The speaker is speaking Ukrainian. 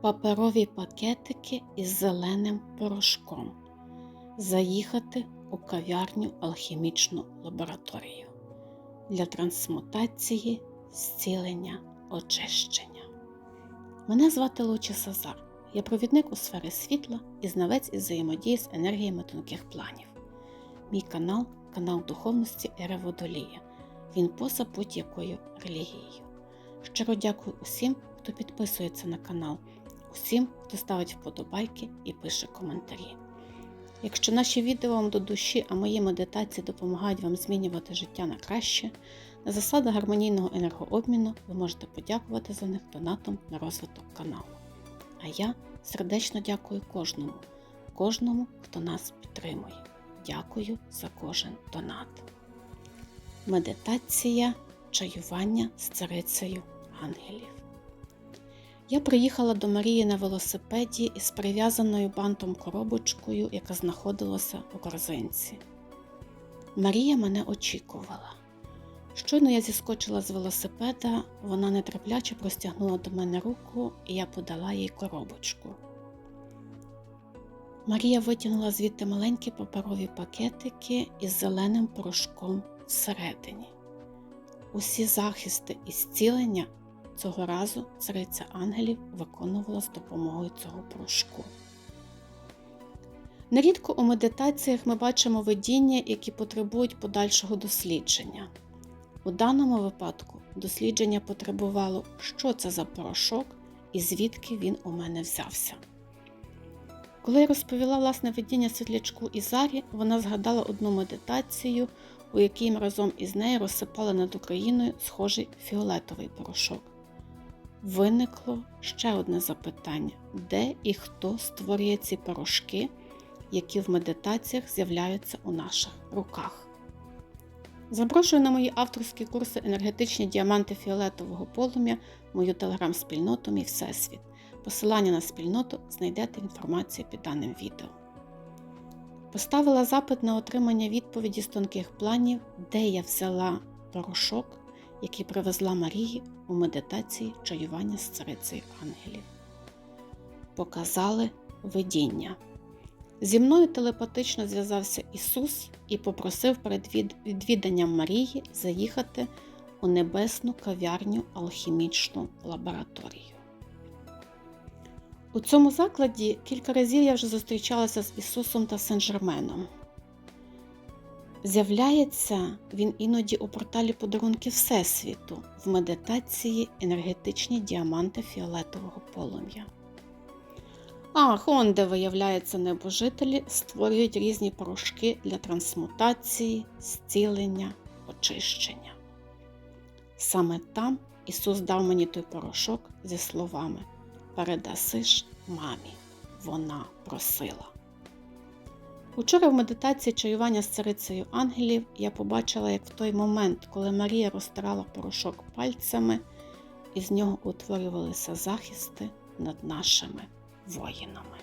паперові пакетики із зеленим порошком. Заїхати у кав'ярню алхімічну лабораторію для трансмутації, зцілення, очищення. Мене звати Луча Сазар. Я провідник у сфері світла і знавець із взаємодії з енергіями тонких планів. Мій канал канал духовності Ера Водолія. Він поза будь-якою релігією. Щиро дякую усім, хто підписується на канал, усім, хто ставить вподобайки і пише коментарі. Якщо наші відео вам до душі, а мої медитації допомагають вам змінювати життя на краще, на засадах гармонійного енергообміну ви можете подякувати за них донатом на розвиток каналу. А я сердечно дякую кожному, кожному, хто нас підтримує. Дякую за кожен донат. Медитація чаювання з царицею ангелів. Я приїхала до Марії на велосипеді із прив'язаною бантом коробочкою, яка знаходилася у корзинці. Марія мене очікувала. Щойно я зіскочила з велосипеда, вона нетерпляче простягнула до мене руку, і я подала їй коробочку. Марія витягнула звідти маленькі паперові пакетики із зеленим порошком всередині. Усі захисти і зцілення цього разу цариця ангелів виконувала з допомогою цього порошку. Нерідко у медитаціях ми бачимо видіння, які потребують подальшого дослідження. У даному випадку дослідження потребувало, що це за порошок і звідки він у мене взявся. Коли я розповіла власне видіння світлячку Ізарі, вона згадала одну медитацію, у якій ми разом із нею розсипали над Україною схожий фіолетовий порошок. Виникло ще одне запитання: де і хто створює ці порошки, які в медитаціях з'являються у наших руках? Запрошую на мої авторські курси енергетичні діаманти фіолетового полум'я, мою телеграм-спільноту Мій Всесвіт. Посилання на спільноту знайдете в інформації під даним відео. Поставила запит на отримання відповіді з тонких планів, де я взяла порошок, який привезла Марії у медитації чаювання з царицею ангелів. Показали видіння. Зі мною телепатично зв'язався Ісус і попросив перед відвіданням Марії заїхати у небесну кав'ярню алхімічну лабораторію. У цьому закладі кілька разів я вже зустрічалася з Ісусом та Сен-Жерменом. З'являється він іноді у порталі подарунки Всесвіту в медитації енергетичні діаманти фіолетового полум'я. Ах, он, де виявляється, небожителі створюють різні порошки для трансмутації, зцілення, очищення. Саме там Ісус дав мені той порошок зі словами Передаси ж мамі, вона просила. Учора в медитації чаювання з царицею ангелів я побачила, як в той момент, коли Марія розтирала порошок пальцями, із нього утворювалися захисти над нашими воїнами.